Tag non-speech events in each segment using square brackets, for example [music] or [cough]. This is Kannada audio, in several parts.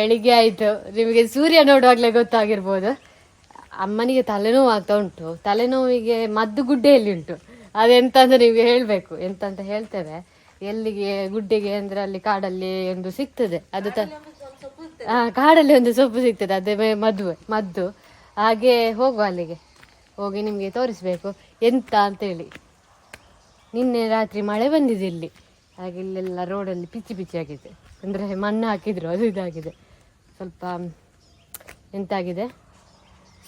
ಬೆಳಿಗ್ಗೆ ಆಯಿತು. ನಿಮಗೆ ಸೂರ್ಯ ನೋಡುವಾಗಲೇ ಗೊತ್ತಾಗಿರ್ಬೋದು. ಅಮ್ಮನಿಗೆ ತಲೆನೋವು ಆಗ್ತಾ ಉಂಟು. ತಲೆನೋವಿಗೆ ಮದ್ದು ಗುಡ್ಡೆಯಲ್ಲಿ ಉಂಟು? ಅದೆಂತ ಅಂತ ನಿಮಗೆ ಹೇಳಬೇಕು. ಎಂತ ಅಂತ ಹೇಳ್ತೇವೆ. ಎಲ್ಲಿಗೆ, ಗುಡ್ಡೆಗೆ ಅಂದ್ರೆ ಅಲ್ಲಿ ಕಾಡಲ್ಲಿ ಒಂದು ಸಿಗ್ತದೆ. ಅದು ತ ಕಾಡಲ್ಲಿ ಒಂದು ಸೊಪ್ಪು ಸಿಗ್ತದೆ. ಅದೇ ಮದುವೆ, ಮದ್ದು. ಹಾಗೆ ಹೋಗುವ ಅಲ್ಲಿಗೆ. ಹೋಗಿ ನಿಮಗೆ ತೋರಿಸ್ಬೇಕು. ಎಂತ ಅಂತೇಳಿ ನಿನ್ನೆ ರಾತ್ರಿ ಮಳೆ ಬಂದಿದೆ ಇಲ್ಲಿ. ಹಾಗೆ ಇಲ್ಲೆಲ್ಲ ರೋಡಲ್ಲಿ ಪಿಚ್ಚಿ ಪಿಚ್ಚಿ ಆಗಿದೆ ಅಂದರೆ ಮಣ್ಣು ಹಾಕಿದ್ರು, ಅದು ಇದಾಗಿದೆ. ಸ್ವಲ್ಪ ಎಂತಾಗಿದೆ?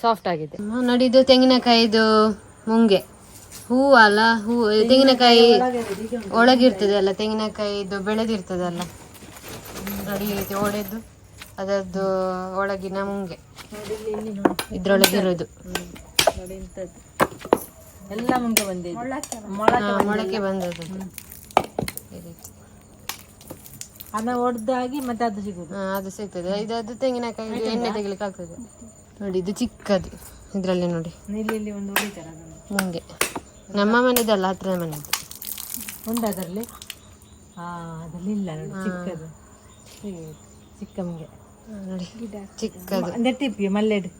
ಸಾಫ್ಟ್ ಆಗಿದೆ. ನೋಡಿ ಇದು ತೆಂಗಿನಕಾಯಿದು ಮುಂಗೆ. ಹೂ ಅಲ್ಲ ಹೂ ತೆಂಗಿನಕಾಯಿ ಒಳಗಿರ್ತದೆ ಅಲ್ಲ ತೆಂಗಿನಕಾಯಿ ಇದು ಬೆಳೆದಿರ್ತದಲ್ಲ. ನೋಡಿ ಇದು ಒಡೆದು ಅದರದ್ದು ಒಳಗಿನ ಮುಂಗೆ. ಇದ್ರೊಳಗಿರೋದು. ಎಲ್ಲ ಮುಂಗೆ ಬಂದಿದೆ. ಮೊಳಕೆ ಬಂದದ್ದು. ಈ ರೀತಿ. ಅದ ಒಡ್ದಾಗಿ ಮತ್ತೆ ಅದು ಸಿಗುದು. ಹಾ, ಅದು ಸಿಗ್ತದೆ. ಇದು ಅದು ತೆಂಗಿನಕಾಯಿ ಎಣ್ಣೆ ತೆಗಿಲಿಕ್ಕೆ ಆಗ್ತದೆ. ನೋಡಿ ಇದು ಚಿಕ್ಕದು. ಇದರಲ್ಲಿ ನೋಡಿ. ಇಲ್ಲಿ ಇಲ್ಲಿ ಒಂದು ಹೊಡಿತಾರೆ ಅದನ್ನು ಮುಂಗೆ. ನಮ್ಮ ಮನೆದಲ್ಲ ಹತ್ರ ಮನೆದು ಉಂಟು ಅದರಲ್ಲಿ? ಹಾ ಅದ್ರಲ್ಲಿ ಇಲ್ಲ ನೋಡಿ ಚಿಕ್ಕದು. ಹೀಗೆ ಚಿಕ್ಕ ಮುಂಗೆ ಹಾ, ನೋಡಿ. ಚಿಕ್ಕದು. ನೆಟ್ಟಿಪ್ಪಿ ಮಲ್ಲೆಡು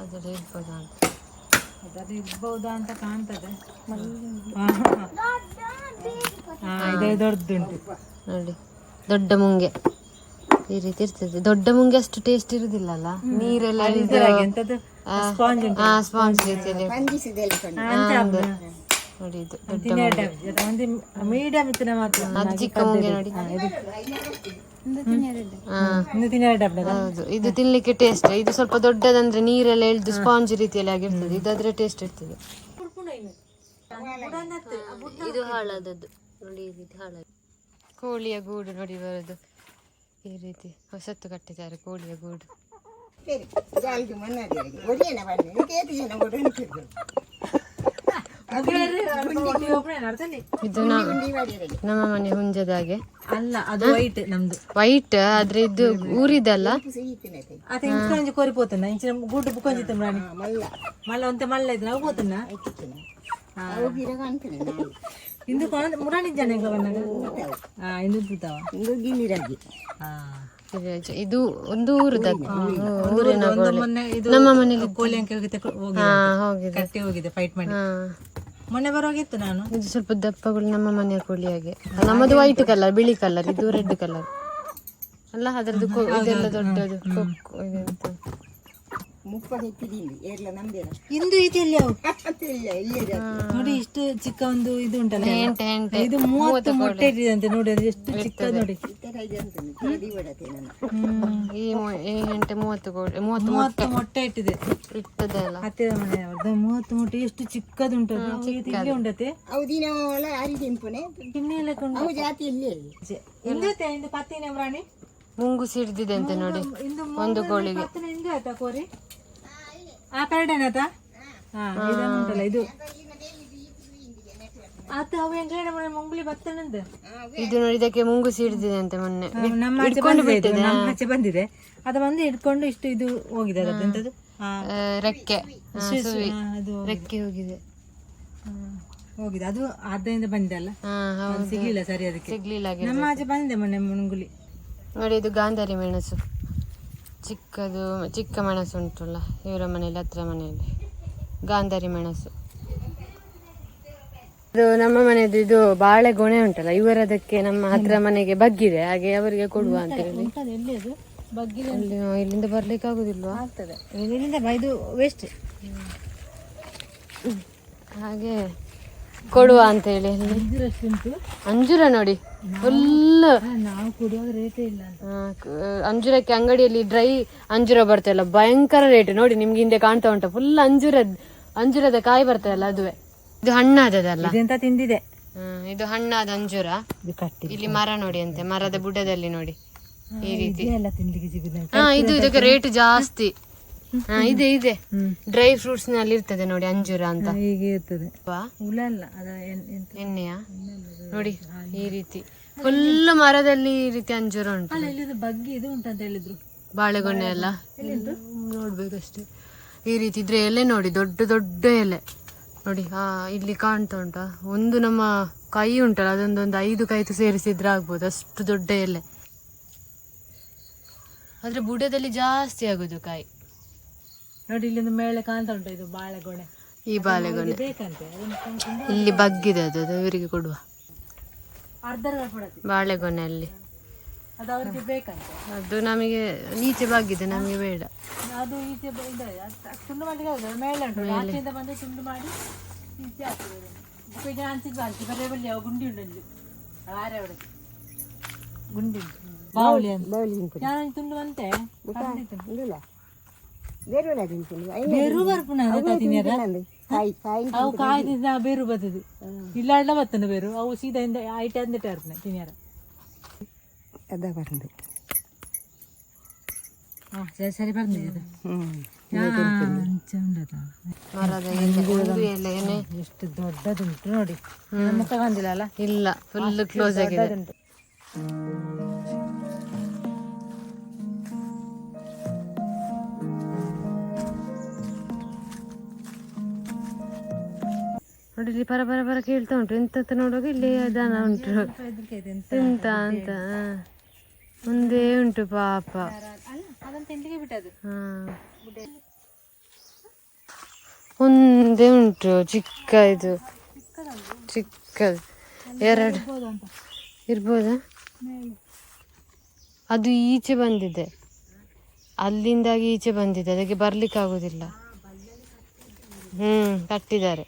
ಅದರಲ್ಲಿ ಇರ್ಬೋದಾ ಅಂತ. ಅದು ಇರ್ಬೋದಾ ಅಂತ ಕಾಣ್ತದೆ. ಹಾ ಇದು ದೊಡ್ಡದುಂಟು ನೋಡಿ ದೊಡ್ಡ ಮುಂಗೆ. ಈ ರೀತಿ ಇರ್ತದೆ. ದೊಡ್ಡ ಮುಂಗೆ ಅಷ್ಟು ಟೇಸ್ಟ್ ಇರುದಿಲ್ಲ ಅಲ್ಲ ನೀರೆಲ್ಲ ಸ್ಪಾಂಜ್ ರೀತಿಯಲ್ಲಿ. ನೋಡಿ ಇದು ದೊಡ್ಡ ಮೀಡಿಯಂ ಇತ್ತು ಮಾತ್ರ ಚಿಕ್ಕ ಮುಂಗೆ ನೋಡಿ. ಹೌದು ಇದು ತಿನ್ಲಿಕ್ಕೆ ಟೇಸ್ಟ್ ಇದು ಸ್ವಲ್ಪ ದೊಡ್ಡದಂದ್ರೆ ನೀರೆಲ್ಲ ಎಳ್ದು ಸ್ಪಾಂಜ್ ರೀತಿಯಲ್ಲಿ ಆಗಿರ್ತದೆ. ಇದಾದ್ರೆ ಟೇಸ್ಟ್ ಇರ್ತದೆ. ಇದು ಹಾಳಾದದ್ದು. ನೋಡಿ ಈ ರೀತಿ ಹಾಳಾದ ಕೋಳಿಯ ಗೂಡು ನೋಡಿ ಬರೋದು. ಈ ರೀತಿ ಹೊಸತ್ತು ಕಟ್ಟಿದ್ದಾರೆ ಕೋಳಿಯ ಗೂಡು. ನಮ್ಮ ಮನೆ ಹುಂಜದಾಗೆ ಅಲ್ಲ ಅದು ವೈಟ್ ನಮ್ದು. ವೈಟ್ ಆದ್ರೆ ಇದು ಊರಿದಲ್ಲ? ಕೋರಿ ಪೋತನ ಇಂಚಿನ ಗುಡ್ಡು ಬುಕ್ಕೊಂಜಿತ್ತ ಮಲ್ಲ. ಅಂತ ಮಲ್ಲ ನಾವು. ಪೋತನ ಇಂದು ಮುರಾಣಿ ಜನ ಇಂದು ಪೂತಾವ. ಇಂದು ಹಾ. ಒಂದು ಊರದ? ಊರಿನ ಇದು ನಮ್ಮ ಮನೆಗೆ ಕೋಳಿ ಅಂಕೆ ಹೋಗಿದೆ ಹೋಗಿದೆ ಹಾ ಕಟ್ಟಿ ಹೋಗಿದೆ ಫೈಟ್ ಮಾಡಿ. ಮೊನ್ನೆ ಬರೋಗಿತ್ತು ನಾನು? ಇದು ಸ್ವಲ್ಪ ದಪ್ಪಗಳು ನಮ್ಮ ಮನೆಯ ಕೋಳಿ ಹಾಗೆ. ನಮ್ಮದು ವೈಟ್ ಕಲರ್ ಬಿಳಿ ಕಲರ್ ಇದು ರೆಡ್ ಕಲರ್ ಅಲ್ಲ ಅದರದ್ದು ಇದೆಲ್ಲ ದೊಡ್ಡದು ಕೊಕ್ಕು ಇಂದು ಅವು? ನೋಡಿ ಇಷ್ಟು ಚಿಕ್ಕ ಒಂದು ಇದು ಉಂಟಲ್ಲ ಇದು? ಮೂವತ್ತು ಮೊಟ್ಟೆ ಇಟ್ಟಿದಂತೆ ನೋಡಿ ಅದು ಎಷ್ಟು ಚಿಕ್ಕ ನೋಡಿ. ಮೂವತ್ತು ಮೊಟ್ಟೆ. ಇಟ್ಟಿದೆ. ಹತ್ತಿರ ಮೂವತ್ತು ಮೊಟ್ಟೆ ಎಷ್ಟು ಚಿಕ್ಕದುಂಟು ಇಲ್ಲಿ ಉಂಟತೆ ಕೊಂಡು ಇಂದತೆ ಇಂದು ಪತ್ತಿನ ಪ್ರಾಣಿ ಮುಂಗು ಸಿಡ್ದಿದೆ ಅಂತ ನೋಡಿ. ಒಂದು ಕೋಳಿಗೆ ಪತ್ತಿನ ಇಂದು ಆಯ್ತಾ ಕೋರಿ ಆ ಹಾ ಉಂಟಲ್ಲ ಇದು. ಆತ ಅವು ಮುಂಗುಳಿ ಬತ್ತನಂದ ಇದು ನೋಡಿ ಇದಕ್ಕೆ ಮುಂಗು ಹಿಡಿದಿದೆ ಅಂತ ಮೊನ್ನೆ. ನಮ್ಮ ಆಚೆ ಬಂದಿದೆ ಇದು, ನಮ್ಮ ಆಚೆ ಬಂದಿದೆ. ಅದು ಬಂದು ಹಿಡ್ಕೊಂಡು ಇಷ್ಟು ಇದು ಹೋಗಿದೆ ರೆಕ್ಕೆ. ಅದು ರೆಕ್ಕೆ ಹೋಗಿದೆ. ಹೋಗಿದೆ. ಅದು ಆದ್ದರಿಂದ ಬಂದಿದೆ ಅಲ್ಲ? ಹಾ ಸಿಗ್ಲಿಲ್ಲ ಸರಿ ಅದಕ್ಕೆ. ಸಿಗ್ಲಿಲ್ಲ ನಮ್ಮ ಆಚೆ ಬಂದಿದೆ ಮೊನ್ನೆ ಮುಂಗುಲಿ ನೋಡಿ ಇದು ಗಾಂಧಾರಿ ಮೆಣಸು. ಚಿಕ್ಕದು ಚಿಕ್ಕ ಮೆಣಸು ಉಂಟಲ್ಲ ಇವರ ಮನೆಯಲ್ಲಿ ಹತ್ರ ಮನೆಯಲ್ಲಿ. ಗಾಂಧಾರಿ ಮೆಣಸು ಅದು ನಮ್ಮ ಮನೆಯದು ಇದು ಬಾಳೆ ಬಾಳೆಗೊನೆ ಉಂಟಲ್ಲ ಇವರದಕ್ಕೆ ನಮ್ಮ ಹತ್ರ ಮನೆಗೆ ಬಗ್ಗಿದೆ ಹಾಗೆ ಅವರಿಗೆ ಕೊಡುವ ಅಂತ ಹೇಳಿ. ಅಲ್ಲಿ ಇಲ್ಲಿಂದ ಬರ್ಲಿಕ್ಕೆ ಆಗುದಿಲ್ವಾ? ಆಗ್ತದೆ. ಇಲ್ಲಿಂದ ಬ- ಇದು ವೇಸ್ಟ್ ಹಾಗೆ ಕೊಡುವ ಅಂತ ಹೇಳಿ ಅಂಜೂರ ನೋಡಿ. ಫುಲ್ ಅಂಜೂರಕ್ಕೆ ಅಂಗಡಿಯಲ್ಲಿ ಡ್ರೈ ಅಂಜೂರ ಬರ್ತಲ್ಲ ಭಯಂಕರ ರೇಟ್ ನೋಡಿ ನಿಮ್ಗೆ ಹಿಂದೆ ಕಾಣ್ತಾ ಉಂಟು. ಫುಲ್ ಅಂಜೂರ ಅಂಜೂರದ ಕಾಯಿ ಬರ್ತದಲ್ಲ ಅದುವೆ. ಇದು ಹಣ್ಣಾದದಲ್ಲ? ತಿಂದಿದೆ? ಇದು ಹಣ್ಣಾದ ಅಂಜೂರ. ಇಲ್ಲಿ ಮರ ನೋಡಿ ಅಂತೆ ಮರದ ಬುಡದಲ್ಲಿ ನೋಡಿ. ಈ ರೀತಿ. ಹಾ ಇದು ಇದಕ್ಕೆ ರೇಟ್ ಜಾಸ್ತಿ. ಹಾ ಇದೆ ಇದೆ. ಡ್ರೈ ಫ್ರೂಟ್ಸ್ನಲ್ಲಿ ಇರ್ತದೆ ನೋಡಿ ಅಂಜೂರ ಅಂತ. ಹೀಗೆ ಇರ್ತದೆ. ಎಣ್ಣೆಯ? ನೋಡಿ ಈ ರೀತಿ. ಫುಲ್ ಮರದಲ್ಲಿ ಈ ರೀತಿ ಅಂಜೂರ ಉಂಟು. ಬಗ್ಗೆ ಇದು ಉಂಟಂತ ಹೇಳಿದ್ರು. ಬಾಳೆಗೊನೆ ಎಲ್ಲ ನೋಡ್ಬೇಕಷ್ಟೇ. ಈ ರೀತಿ ಇದ್ರೆ ಎಲೆ ನೋಡಿ ದೊಡ್ಡ ದೊಡ್ಡ ಎಲೆ. ನೋಡಿ ಆ ಇಲ್ಲಿ ಕಾಣ್ತಾ ಉಂಟಾ. ಒಂದು ನಮ್ಮ ಕೈ ಉಂಟಲ್ಲ ಅದೊಂದೊಂದು ಐದು ಕೈತು ಸೇರಿಸಿದ್ರೆ ಆಗ್ಬೋದು. ಅಷ್ಟು ದೊಡ್ಡ ಎಲೆ. ಆದ್ರೆ ಬುಡದಲ್ಲಿ ಜಾಸ್ತಿ ಆಗುದು ಕಾಯಿ ನೋಡಿ ಇಲ್ಲಿಂದ ಮೇಳೆ ಕಾಣ್ತಾ ಉಂಟು ಇದು ಬಾಳೆಗೊನೆ. ಈ ಬಾಳೆಗೊನೆ. ಬೇಕಂತೆ. ಇಲ್ಲಿ ಬಗ್ಗಿದೆ ಅದು ಅದು ಇವರಿಗೆ ಕೊಡುವ. ಅರ್ಧ ಬಾಳೆಗೊನೆ ಅಲ್ಲಿ ಅದು ಅವ್ರಿಗೆ ಬೇಕಂತೆ. ಅದು ನಮಗೆ ನೀಚೆ ಬಗ್ಗಿದೆ ನಮಗೆ ಬೇಡ. ಅದು ಈಚೆ ಬ- ಇದೆ. ಅದ್- ಅದ್ ತುಂಡು ಮಾಡ್ಲಿಕ್ಕೆ ಆಗುದಿಲ್ಲ ಮೇಲೆ ಉಂಟು. ಆಚೆಯಿಂದ ಬಂದು ತುಂಡು ಮಾಡಿ ಈಚೆ. ಈಗ ಬರೇ ಬಲ್ಲಿ ಗುಂಡಿ ಉಂಟು ಅಲ್ಲಿ ಆರೆ ಅವಡೆ ಗುಂಡಿ ಉಂಟು. ಬಾವಲಿ ಅಂತ. ನಾನು ತುಂಡು ಬಂತೆ ಬೇರು ಬರ್ಪುಣ ಅವು ಕಾಯ್ದಿದ್ದ ಬೇರು ಬರ್ತದೆ ಇಲ್ಲ ಅಡ್ಡ ಬರ್ತದೆ ಬೇರು ಅವು ಸೀದಾ ಇಂದ ಐಟ ಅಂದಿಟ್ಟ ಇರ್ತನೆ ತಿನ್ಯಾರ ಹಾ, ಸರಿ ಸರಿ ಬಂದಿದೆ ಅದು. ಹಾ, ಅಂಚೆ ಉಂಟದ. ಮರದ ಎಲೆ ಒಂದು ಎಲೆನೆ ಎಷ್ಟು ದೊಡ್ಡದುಂಟು ನೋಡಿ. ನನ್ನ ಮುಖ ಬಂದಿಲ್ಲ ಅಲ್ಲ? ಇಲ್ಲ ಫುಲ್ ಕ್ಲೋಸ್ ಆಗಿದೆ. ನೋಡಿ ಇಲ್ಲಿ ಪರ ಪರ ಪರ ಕೇಳ್ತಾ ಉಂಟು. ಎಂತ ನೋಡುವಾಗ ಇಲ್ಲಿ ದನ ಉಂಟು. ಎಂತ ಅಂತ ಮುಂದೆ ಉಂಟು ಪಾಪ. ಒಂದೇ ಉಂಟು ಚಿಕ್ಕ ಇದು. ಚಿಕ್ಕ ಎರಡು. ಇರ್ಬೋದಾ? ಅದು ಈಚೆ ಬಂದಿದೆ. ಅಲ್ಲಿಂದಾಗಿ ಈಚೆ ಬಂದಿದೆ. ಅದಕ್ಕೆ ಬರ್ಲಿಕ್ಕೆ ಆಗುದಿಲ್ಲ ಹ್ಮ್, ಕಟ್ಟಿದ್ದಾರೆ.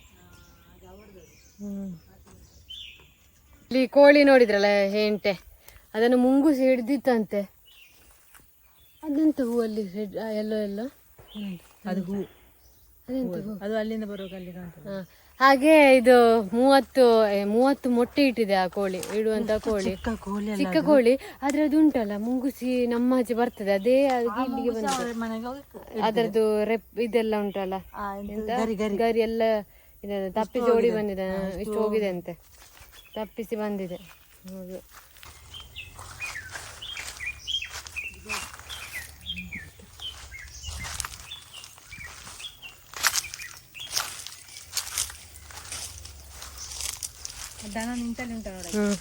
ಇಲ್ಲಿ ಕೋಳಿ ನೋಡಿದ್ರಲ್ಲ ಹೆಂಟೆ ಅದನ್ನು ಮುಂಗುಸಿ ಹಿಡ್ದಿತ್ತಂತೆ. ಅದೆಂತ ಹೂವಲ್ಲಿ ಎಲ್ಲೋ ಎಲ್ಲೋ? ಅದು ಹೂ. ಅದೆಂತ ಹೂ. ಅದು ಅಲ್ಲಿಂದ ಬರುವಾಗ ಅಲ್ಲಿ ಹಾಗೆ ಇದು ಮೂವತ್ತು ಮೂವತ್ತು ಮೊಟ್ಟೆ ಇಟ್ಟಿದೆ ಆ ಕೋಳಿ ಇಡುವಂತ ಕೋಳಿ. ಚಿಕ್ಕ ಕೋಳಿ ಅಲ್ಲ ಆದ್ರೆ ಅದು ಉಂಟಲ್ಲ ಮುಂಗುಸಿ ನಮ್ಮ ಆಚೆ ಬರ್ತದೆ ಅದೇ ಇಲ್ಲಿಗೆ ಹೋಗಿ ಅದರದ್ದು ರೆಪ್ ಇದೆಲ್ಲ ಉಂಟಲ್ಲ ಗರಿ ಎಲ್ಲ ಇದೆ ತಪ್ಪಿಸಿ ಓಡಿ ಬಂದಿದೆ ಇಷ್ಟು ಹೋಗಿದೆ ಅಂತೆ. ತಪ್ಪಿಸಿ ಬಂದಿದೆ. ಹೌದು. ದನ ನಿಂತಲ್ಲಿ ಉಂಟ ನೋಡಿ. ಹ್ಮ್.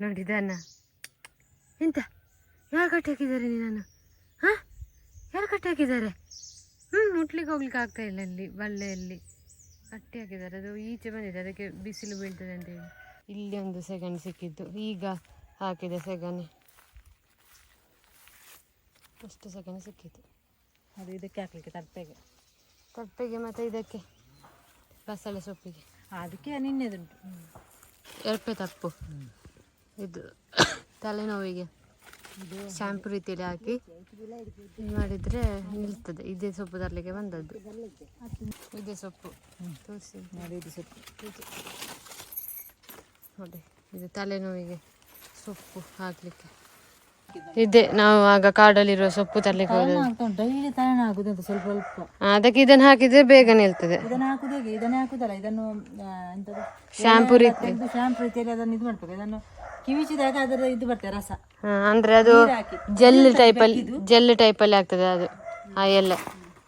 ನೋಡಿದನ್ನ ಎಂತ? ಯಾರು ಕಟ್ಟಿ ಹಾಕಿದ್ದಾರೆ ನೀನನ್ನು ಹಾ? ಯಾರು ಕಟ್ಟಿ ಹಾಕಿದ್ದಾರೆ? ಹ್ಞೂ ಮುಟ್ಲಿಕ್ಕೆ ಹೋಗ್ಲಿಕ್ಕೆ ಆಗ್ತಾ ಇಲ್ಲ ಇಲ್ಲಿ ಬಳ್ಳೆಯಲ್ಲಿ. ಕಟ್ಟಿ ಹಾಕಿದ್ದಾರೆ ಅದು ಈಚೆ ಬಂದಿದೆ ಅದಕ್ಕೆ ಬಿಸಿಲು ಬೀಳ್ತದೆ ಅಂತ ಹೇಳಿ. ಇಲ್ಲಿ ಒಂದು ಸೆಗಣಿ ಸಿಕ್ಕಿದ್ದು ಈಗ ಹಾಕಿದೆ ಸೆಗಣಿ. ಅಷ್ಟು ಸೆಗಣಿ ಸಿಕ್ಕಿತ್ತು ಅದು ಇದಕ್ಕೆ ಹಾಕ್ಲಿಕ್ಕೆ ತಪ್ಪೆಗೆ ತಪ್ಪೆಗೆ ಮತ್ತು ಇದಕ್ಕೆ ಬಸಳೆ ಸೊಪ್ಪಿಗೆ. ಅದಕ್ಕೆ ನಿನ್ನೆದುಂಟು. ಎರಪೆ ತಪ್ಪು. ಇದು ತಲೆನೋವಿಗೆ. ಶಾಂಪು ರೀತಿಯಲ್ಲಿ ಹಾಕಿ ಮಾಡಿದರೆ ನಿಲ್ತದೆ. ಇದೇ ಸೊಪ್ಪು ತರಲಿಕ್ಕೆ ಬಂದದ್ದು. ಇದೇ ಸೊಪ್ಪು. ತೋರಿಸಿ. ನೋಡಿ ಇದು ಸೊಪ್ಪು. ನೋಡಿ ಇದು ತಲೆನೋವಿಗೆ ಸೊಪ್ಪು ಹಾಕಲಿಕ್ಕೆ. ಇದೆ ನಾವು ಆಗ ಕಾಡಲ್ಲಿರುವ ಸೊಪ್ಪು ತರಲಿಕ್ಕೆ ಡೈಲಿ ತಲೆನ ಆಗುದು ಅಂತ ಸ್ವಲ್ಪ ಸ್ವಲ್ಪ. ಅದಕ್ಕೆ ಇದನ್ನು ಹಾಕಿದ್ರೆ ಬೇಗ ನಿಲ್ತದೆ. ಇದನ್ನ ಹಾಕುದು ಇದನ್ನೇ ಹಾಕುದಲ್ಲ ಇದನ್ನು ಶಾಂಪು ರೀತಿ. ಶಾಂಪು ರೀತಿಯಲ್ಲಿ ಅದನ್ನು ಇದು ಮಾಡ್ಬೇಕು. ಇದನ್ನು ಕಿವಿಚಿದಾಗ ಅದರ ಇದು ಬರ್ತದೆ ರಸ. ಹಾ, ಅಂದ್ರೆ ಅದು ಹಾಕಿ. ಜೆಲ್ ಅಲ್ಲಿ ಜೆಲ್ ಟೈಪಲ್ಲಿ ಆಗ್ತದೆ ಅದು ಆ ಎಲ್ಲ.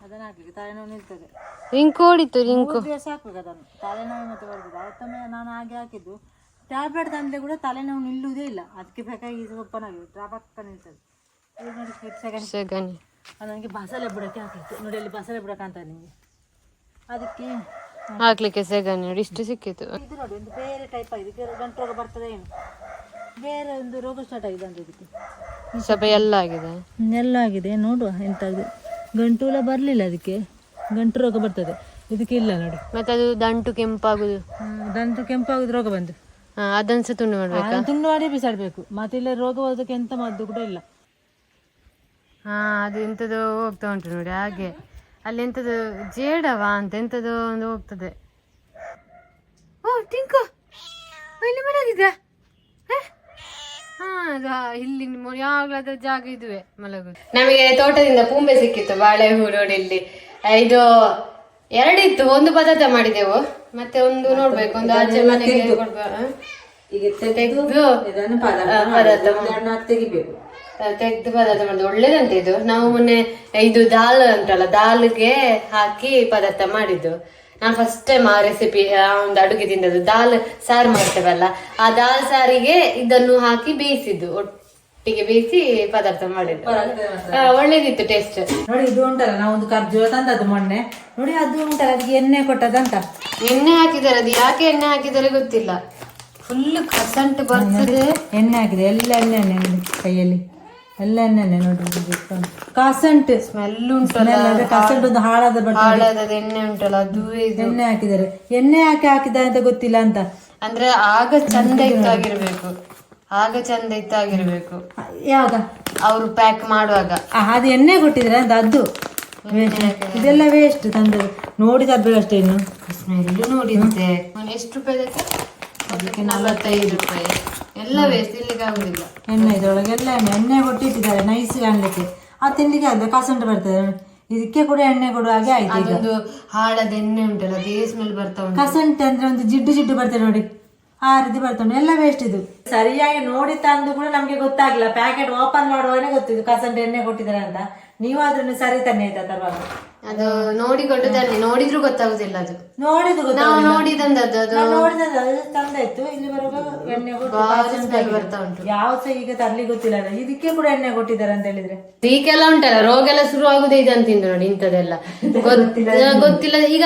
ಅದನ್ನ ಹಾಕ್ಲಿಕ್ಕೆ ತಲೆನೋವು ನಿಲ್ತದೆ. ರಿಂಕು ಹೊಡಿತು ರಿಂಕು. ಮೂರು ದಿವಸ ಹಾಕ್ಬೇಕು ಅದನ್ನು. ತಲೆನೋವು ಮತ್ತೆ ಬರ್ತದೆ. ಅವತ್ತೊಮ್ಮೆ ನಾನು ಹಾಗೆ ಹಾಕಿದ್ದು. ಟ್ಯಾಬ್ಲೆಟ್ ತಂದ್ರೆ ಕೂಡ ತಲೆನೋವು ನಿಲ್ಲುವುದೇ ಇಲ್ಲ. ಅದಕ್ಕೆ ಬೇಕಾಗಿ ಇದು ಪಕ್ಕ ನಿಲ್ತದೆ. ಇದು ನೋಡಿ ಸೆಕೆಂಡ್ ಸಗಣಿ ನನಗೆ ಬಸಳೆ ಬುಡಕ್ಕೆ ಹಾಕಿತ್ತು ನೋಡಿ ಅಲ್ಲಿ ಬಸಳೆ ಬುಡ ಅಂತ ನಿಮಗೆ. ಅದಕ್ಕೆ ಹಾಕ್ಲಿಕ್ಕೆ ಸಗಣಿ ನೋಡಿ ಇಷ್ಟು ಸಿಕ್ಕಿತು ಇದು ನೋಡಿ ಒಂದು ಬೇರೆ ಟೈಪ್ ಆಗಿದೆ. ಇದಕ್ಕೆ ಗಂಟು ರೋಗ ಬರ್ತದೆ ಏನು? ಬೇರೆ ಒಂದು ರೋಗ ಸ್ಟಾರ್ಟ್ ಆಗಿದೆ ಅಂತ ಇದಕ್ಕೆ? ಸ್ವಲ್ಪ ಎಲ್ಲ ಆಗಿದೆ. ಎಲ್ಲ ಆಗಿದೆ. ನೋಡುವ ಎಂತ ಆಗಿದೆ ಗಂಟುಲ ಬರಲಿಲ್ಲ ಅದಕ್ಕೆ? ಗಂಟು ರೋಗ ಬರ್ತದೆ. ಇದಕ್ಕೆ ಇಲ್ಲ ನೋಡಿ. ಮತ್ತೆ ಅದು ದಂಟು ಕೆಂಪಾಗುದು. ದಂಟು ಕೆಂಪಾಗುದು ರೋಗ ಬಂದು ಹಾ ಅದನ್ನ ಸಹ ತುಂಡು ಮಾಡ್ಬೇಕು? ತುಂಡು ಮಾಡಿ ಬಿಸಾಡಬೇಕು. ಮತ್ತೆ ಇಲ್ಲ ರೋಗ ಬರೋದಕ್ಕೆ ಎಂತ ಮದ್ದು ಕೂಡ ಇಲ್ಲ. ಹಾ ಅದು ಎಂಥದ್ದು ಹೋಗ್ತಾ ಉಂಟು ನೋಡಿ ಹಾಗೆ. ಅಲ್ಲಿ ಎಂಥದ್ದು ಜೇಡವಾ ಅಂತ ಎಂಥದ್ದು ಒಂದು ಹೋಗ್ತದೆ. ಓ ಟಿಂಕು! ಇಲ್ಲಿ ಇಲ್ಲಿ ನಿಮ್ಮ ಯಾವಾಗ್ಲೂ ಜಾಗ ಇದುವೆ ಮಲಗುದು ನಮಗೆ ತೋಟದಿಂದ ಪೂಂಬೆ ಸಿಕ್ಕಿತ್ತು ಬಾಳೆ ಇಲ್ಲಿ ಇದು ಎರಡಿತ್ತು ಒಂದು ಪದಾರ್ಥ ಮಾಡಿದೆವು. ಮತ್ತೆ ಒಂದು ನೋಡ್ಬೇಕು ಒಂದು ಆಚೆ ಮನೆಗೆ ಪದಾರ್ಥ ಮಾಡುದು ತೆಗೆದು ಪದಾರ್ಥ ಮಾಡುದು ಒಳ್ಳೇದಂತೆ ಇದು. ನಾವು ಮೊನ್ನೆ ಇದು ದಾಲ್ ಅಂತಲ್ಲ ದಾಲ್ಗೆ ಹಾಕಿ ಪದಾರ್ಥ ಮಾಡಿದ್ದು. ನಾನು ಫಸ್ಟ್ ಟೈಮ್ ಆ ರೆಸಿಪಿ ಒಂದು ಅಡುಗೆ ತಿಂದದ್ದು. ದಾಲ್ ಸಾರು ಮಾಡ್ತೇವಲ್ಲ ಆ ದಾಲ್ ಸಾರಿಗೆ ಇದನ್ನು ಹಾಕಿ ಬೇಯಿಸಿದ್ದು. ಒಟ್ಟಿಗೆ ಬೇಯಿಸಿ ಪದಾರ್ಥ ಮಾಡಿದ್ದು. ಆ, ಒಳ್ಳೇದಿತ್ತು ಟೇಸ್ಟ್ ನೋಡಿ ಇದು ಉಂಟಲ್ಲ ನಾವು ಒಂದು ಖರ್ಜೂರ ತಂದದ್ದು ಮೊನ್ನೆ. ನೋಡಿ ಅದು ಉಂಟಲ್ಲ ಅದಕ್ಕೆ ಎಣ್ಣೆ ಕೊಟ್ಟದಂತ ಎಣ್ಣೆ ಹಾಕಿದ್ದಾರೆ ಅದು ಯಾಕೆ ಎಣ್ಣೆ ಹಾಕಿದ್ದಾರೆ ಗೊತ್ತಿಲ್ಲ. ಫುಲ್ ಕಸಂಟ್ ಬರ್ತದೆ. ಎಣ್ಣೆ ಹಾಕಿದೆ ಎಲ್ಲ ಎಣ್ಣೆ ಎಣ್ಣೆ ನೋಡಿ ಕೈಯಲ್ಲಿ. ಎಲ್ಲ ಎಣ್ಣೆ ಎಣ್ಣೆ ನೋಡಿ ಇದು ಇಟ್ಕೊಂಡು. ಕಾಸಂಟ್ ಸ್ಮೆಲ್ ಉಂಟಲ್ಲ ಕಾಸಂಟ್ ಒಂದು ಹಾಳಾದ ಬಟ್ಟೆ ಎಣ್ಣೆ ಉಂಟಲ್ಲ ಅದು ಎಣ್ಣೆ ಹಾಕಿದ್ದಾರೆ. ಎಣ್ಣೆ ಹಾಕಿ ಹಾಕಿದ ಅಂತ ಗೊತ್ತಿಲ್ಲ ಅಂತ. ಅಂದ್ರೆ ಆಗ ಚಂದ ಇತ್ತಾಗಿರ್ಬೇಕು. ಆಗ ಚಂದ ಇತ್ತಾಗಿರ್ಬೇಕು. ಯಾವಾಗ? ಅವರು ಪ್ಯಾಕ್ ಮಾಡುವಾಗ. ಅದು ಎಣ್ಣೆ ಕೊಟ್ಟಿದ್ರೆ ಅಂತ ಅದು. ಇದೆಲ್ಲ ವೇಸ್ಟ್ ತಂದು ನೋಡಿ ತರ್ಬೇಕಷ್ಟೇ ಇನ್ನು. ಸ್ಮೆಲ್ ನೋಡಿದ್ದೆ. ಎಷ್ಟು ರೂಪಾಯಿ ಅದಕ್ಕೆ ನಲವತ್ತೈದು ರೂಪಾಯಿ. ಎಲ್ಲ ವೇಸ್ಟ್ ತಿನ್ಲಿಕ್ಕೆ ಆಗುದಿಲ್ಲ. ಎಣ್ಣೆ ಇದ್ರೊಳಗೆ ಎಲ್ಲ ಎಣ್ಣೆ ಎಣ್ಣೆ ಕೊಟ್ಟಿಟ್ಟಿದ್ದಾರೆ ನೈಸ್ ಕಾಣ್ಲಿಕ್ಕೆ. ಆ ತಿನ್ಲಿಕ್ಕೆ ಅದು ಕಾಸಂಟ್ ಬರ್ತದೆ. ಇದಕ್ಕೆ ಕೂಡ ಎಣ್ಣೆ ಕೊಡುವ ಹಾಗೆ ಆಯ್ತು ಈಗ. ಅದೊಂದು ಹಾಳದ ಎಣ್ಣೆ ಉಂಟಲ್ಲ ಅದೇ ಸ್ಮೆಲ್ ಬರ್ತಾ ಉಂಟು. ಕಸಂಟ್ ಅಂದ್ರೆ ಒಂದು ಜಿಡ್ಡು ಜಿಡ್ಡು ಬರ್ತದೆ ನೋಡಿ. ಆ ರೀತಿ ಬರ್ತದೆ ಎಲ್ಲ ವೇಸ್ಟ್ ಇದು. ಸರಿಯಾಗಿ ನೋಡಿ ತಂದು ಕೂಡ ನಮ್ಗೆ ಗೊತ್ತಾಗಿಲ್ಲ ಪ್ಯಾಕೆಟ್ ಓಪನ್ ಮಾಡುವಾಗ ಗೊತ್ತಿದ್ದು ಕಸಂಟ್ ಎಣ್ಣೆ ಕೊಟ್ಟಿದ್ದಾರೆ ಅಂತ. ನೀವಾದ್ರೂ ಸರಿ ತನ್ನೇ ಆಯ್ತಾ ತರುವಾಗ? ಅದು ನೋಡಿಕೊಂಡು ತನ್ನಿ ನೋಡಿದ್ರು ಗೊತ್ತಾಗುದಿಲ್ಲ ಅದು. ನೋಡಿದ್ರು ನಾವು ನೋಡಿದಂದದ್ದು ಅದು ನಾನು ನೋಡಿದ ತಂದಾಯ್ತು ಇಲ್ಲಿ ಬರುವಾಗ ಎಣ್ಣೆ ಸ್ಮೆಲ್ ಬರ್ತಾ ಉಂಟು. ಯಾವ ಸಹ ಈಗ ತರ್ಲಿ ಗೊತ್ತಿಲ್ಲ ಅಲ್ಲ. ಇದಕ್ಕೆ ಕೂಡ ಎಣ್ಣೆ ಕೊಟ್ಟಿದ್ದಾರೆ ಅಂತ ಹೇಳಿದ್ರೆ? ಈಗೆಲ್ಲ ಉಂಟಲ್ಲ ರೋಗ ಎಲ್ಲ ಶುರು ಆಗುದೇ ಇದಂತಿಂದು ನೋಡಿ ಇಂಥದೆಲ್ಲ [laughs] ಗೊತ್ತಿಲ್ಲ ಗೊತ್ತಿಲ್ಲ. ಈಗ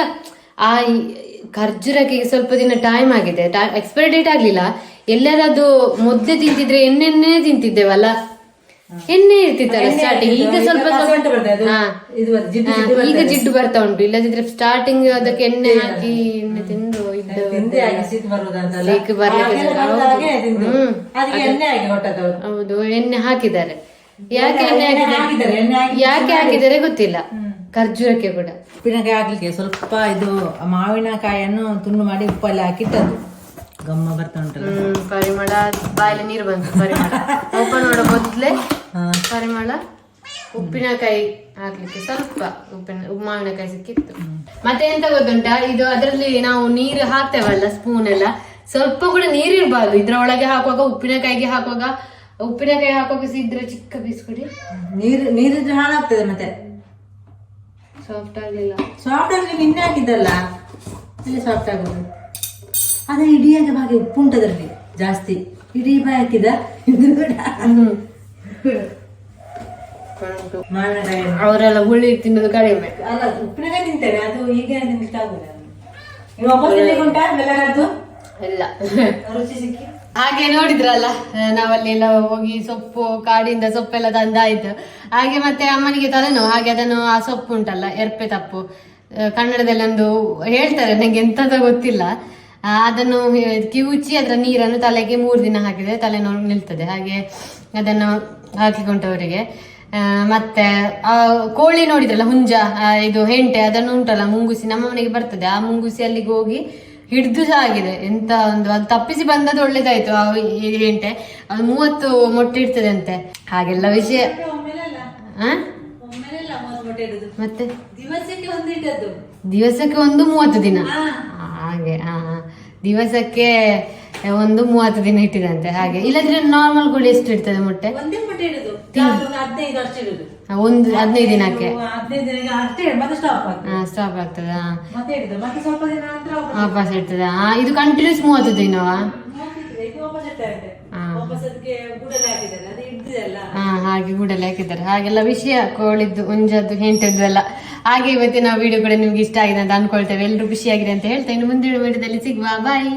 ಆ ಖರ್ಜುರಕ್ಕೆ ಸ್ವಲ್ಪ ದಿನ ಟೈಮ್ ಆಗಿದೆ. ಎಕ್ಸ್ಪೈರಿ ಡೇಟ್ ಆಗ್ಲಿಲ್ಲ. ಎಲ್ಲರದು ಮುದ್ದೆ ತಿಂತಿದ್ರೆ ಎಣ್ಣೆನ್ನೇ ತಿಂತಿದ್ದೇವಲ್ಲ? ಎಣ್ಣೆ ಇರ್ತಿತ್ತಲ್ಲ ಸ್ಟಾರ್ಟಿಂಗ್ ಈಗ ಸ್ವಲ್ಪ ಸ್ವಲ್ಪ ಈಗ ಜಿಡ್ಡು ಬರ್ತಾ ಉಂಟು ಇಲ್ಲದಿದ್ರೆ ಸ್ಟಾರ್ಟಿಂಗ್ ಅದಕ್ಕೆ ಎಣ್ಣೆ ಹಾಕಿ ಎಣ್ಣೆ ತಿಂದು ಇದ್ದು ಹೌದು. ಎಣ್ಣೆ ಹಾಕಿದ್ದಾರೆ. ಯಾಕೆ ಎಣ್ಣೆ ಹಾಕಿದ್ದಾರೆ? ಯಾಕೆ ಹಾಕಿದ್ದಾರೆ ಗೊತ್ತಿಲ್ಲ. ಖರ್ಜೂರಕ್ಕೆ ಕೂಡ. ಉಪ್ಪಿನಕಾಯಿ ಹಾಕ್ಲಿಕ್ಕೆ ಸ್ವಲ್ಪ ಇದು ಮಾವಿನಕಾಯಿಯನ್ನು ತುಂಡು ಮಾಡಿ ಉಪ್ಪಲ್ಲಿ ಹಾಕಿಟ್ಟದ್ದು ಗಮ್ಮ ಬರ್ತಾ ಉಂಟಲ್ಲ. ಹ್ಮ್ ಪರಿಮಳ ಬಾಯಲ್ಲಿ ನೀರು ಬಂತು ಪರಿಮಳ. ಓಪನ್ ಮಾಡೋ ಮೊದ್ಲೇ ಹಾ. ಪರಿಮಳ. ಉಪ್ಪಿನಕಾಯಿ ಹಾಕ್ಲಿಕ್ಕೆ ಸ್ವಲ್ಪ ಉಪ್ಪಿನ ಉಪ್ಪು ಮಾವಿನಕಾಯಿ ಸಿಕ್ಕಿತ್ತು ಮತ್ತೆ ಎಂತ ಗೊತ್ತುಂಟ? ಇದು ಅದರಲ್ಲಿ ನಾವು ನೀರು ಹಾಕ್ತೇವಲ್ಲ ಸ್ಪೂನ್ ಎಲ್ಲ. ಸ್ವಲ್ಪ ಕೂಡ ನೀರಿರ್ಬಾರ್ದು ಇದ್ರ ಒಳಗೆ ಹಾಕುವಾಗ ಉಪ್ಪಿನಕಾಯಿಗೆ ಹಾಕುವಾಗ ಉಪ್ಪಿನಕಾಯಿ ಹಾಕುವಾಗ ಸಿದ್ರೆ ಇದ್ರೆ ಚಿಕ್ಕ ಪೀಸ್ ಕೊಡಿ. ನೀರು ನೀರಿದ್ರೆ ಹಾಳಾಗ್ತದೆ ಮತ್ತೆ. ಸಾಫ್ಟ್ ಆಗಲಿಲ್ಲ. ಸಾಫ್ಟ್ ಆಗಲಿ ನಿನ್ನೆ ಹಾಕಿದ್ದಲ್ಲ. ಸಾಫ್ಟ್ ಆಗೋದು. ಅದೇ ಇಡಿಯಾಗ ಬಾಗಿ ಉಪ್ಪು ಉಂಟದ್ರಲ್ಲಿ ಜಾಸ್ತಿ. ಇಡೀ ಬಾಯಿ ಹಾಕಿದ? ಅವರೆಲ್ಲ ಹುಳಿ ತಿನ್ನೋದು ಕಡಿಮೆ. ಅಲ್ಲ ಉಪ್ಪಿನಕಾಯಿ ತಿಂತೇನೆ ಅದು ಈಗ ಆಗುದಿಲ್ಲ ನೀವು ಇಲ್ಲ. ರುಚಿ ಸಿಕ್ಕಿ. ಹಾಗೆ ನೋಡಿದ್ರಲ್ಲ ನಾವಲ್ಲಿ ಎಲ್ಲ ಹೋಗಿ ಸೊಪ್ಪು ಕಾಡಿಂದ ಸೊಪ್ಪೆಲ್ಲ ತಂದಾಯ್ತು. ಹಾಗೆ ಮತ್ತೆ ಅಮ್ಮನಿಗೆ ತಲೆನೋ ಹಾಗೆ ಅದನ್ನು ಆ ಸೊಪ್ಪು ಉಂಟಲ್ಲ ಎರ್ಪೆ ತಪ್ಪು. ಕನ್ನಡದಲ್ಲಿ ಒಂದು ಹೇಳ್ತಾರೆ ನಂಗೆ ಎಂತದ ಗೊತ್ತಿಲ್ಲ. ಅದನ್ನು ಕಿವುಚಿ ಅದರ ನೀರನ್ನು ತಲೆಗೆ ಮೂರು ದಿನ ಹಾಕಿದರೆ ತಲೆನೋವು ನಿಲ್ತದೆ. ಹಾಗೆ ಅದನ್ನು ಹಾಕಿಕೊಂಡವರಿಗೆ. ಆ, ಮತ್ತೆ ಆ ಕೋಳಿ ನೋಡಿದ್ರಲ್ಲ ಹುಂಜ ಇದು ಹೆಂಟೆ ಅದನ್ನು ಉಂಟಲ್ಲ ಮುಂಗುಸಿ ನಮ್ಮ ಮನೆಗೆ ಬರ್ತದೆ. ಆ ಮುಂಗುಸಿ ಅಲ್ಲಿಗೆ ಹೋಗಿ ಹಿಡ್ದು ಸಹ ಆಗಿದೆ ಎಂತ ಒಂದು ಅದು ತಪ್ಪಿಸಿ ಬಂದದ್ದು ಒಳ್ಳೇದಾಯ್ತು ಆ ಹೆಂಟೆ. ಅದು ಮೂವತ್ತು ಮೊಟ್ಟೆ ಇಡ್ತದೆ ಅಂತೆ ಹಾಗೆಲ್ಲ ವಿಷಯ ಆ? ಒಮ್ಮೆಲೆಲ್ಲ ಮೂವತ್ತು ಮೊಟ್ಟೆ ಇಡುದು ಮತ್ತೆ? ದಿವಸಕ್ಕೆ ಒಂದು ದಿವಸಕ್ಕೆ ಒಂದು ಮೂವತ್ತು ದಿನ? ಹಾಗೆ ಹಾ. ದಿವಸಕ್ಕೆ ಒಂದು ಮೂವತ್ತು ದಿನ ಇಟ್ಟಿದಂತೆ ಹಾಗೆ. ಇಲ್ಲದ್ರೆ ನಾರ್ಮಲ್ ಗುಳಿ ಎಷ್ಟು ಇರ್ತದೆ ಮೊಟ್ಟೆ? ಒಂದೇ ಮೊಟ್ಟೆ ಇಡುದು. ಒಂದು ಹದಿನೈದು ಅಷ್ಟು ಇಡುದು. ಆ, ಒಂದು ಹದಿನೈದು ದಿನಕ್ಕೆ? ಸ್ಟಾಪ್ ಆಗ್ತದೆ. ವಾಪಸ್ ಇರ್ತದ ಇದು ಕಂಟಿನ್ಯೂಸ್ ಮೂವತ್ತು ದಿನವಾ? ಹಾಗೆ ಗೂಡಲ್ಲಿ ಹಾಕಿದ್ದಾರೆ. ಹಾಗೆಲ್ಲ ವಿಷಯ ಕೋಳಿದ್ದು ಉಂಜದ್ದು ಹೆಂಟದ್ದು ಎಲ್ಲ ಹಾಗೆ ಇವತ್ತಿನ ವಿಡಿಯೋ ಕೂಡ ನಿಮ್ಗೆ ಇಷ್ಟ ಆಗಿದೆ ಅಂತ ಅನ್ಕೊಳ್ತೇವೆ. ಎಲ್ಲರೂ ಖುಷಿಯಾಗಿದೆ ಅಂತ ಹೇಳ್ತೇನೆ ಇನ್ನು ಮುಂದಿನ ವಿಡಿಯೋದಲ್ಲಿ ಸಿಗುವ. ಬಾಯ್